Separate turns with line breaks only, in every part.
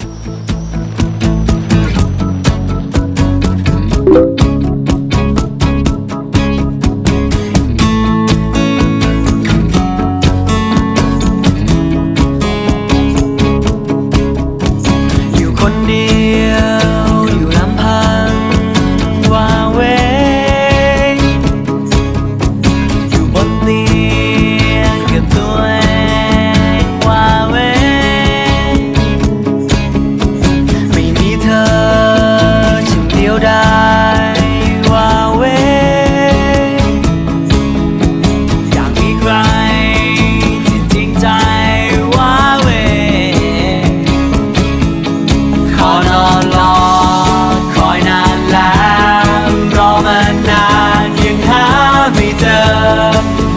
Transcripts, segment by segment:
Thank you.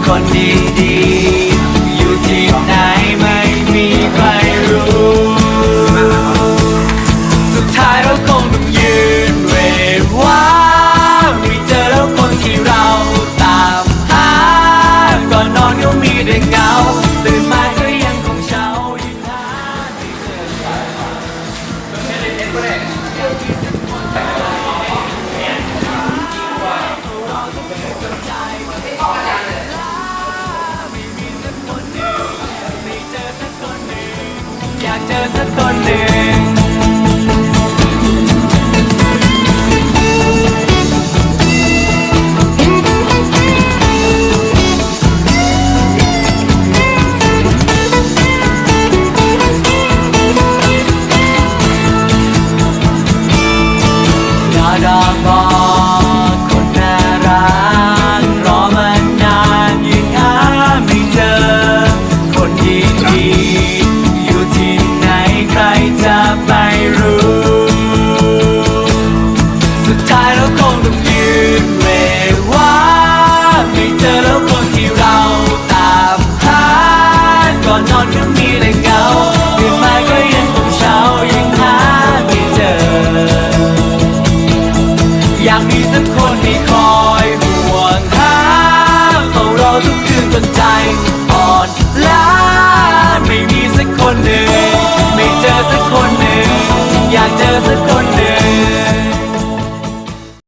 คนดีดีๆ อยู่ที่ไหนไม่มีใครรู้ สุดท้ายเราคงต้องยืนเวรว่าไม่เจอแล้วคนที่เราตามหา ก่อนนอนก็มีแต่เงา ตื่นมาก็ยังคงเช้ายังหาไม่เจ เจอสักคนหนึ่ง รู้ สุดท้ายเราคงต้องยืนเวรว่าไม่เจอแล้วคนที่เราตามหาก่อนนอนก็มีแต่เงาตื่นมาก็ยังคงเช้ายังหาไม่เจอ อยากมีสักคนที่คอยห่วงหาเฝ้ารอทุกคืนจนใจอ่อนล้าไม่มีสักคนหนึ่ง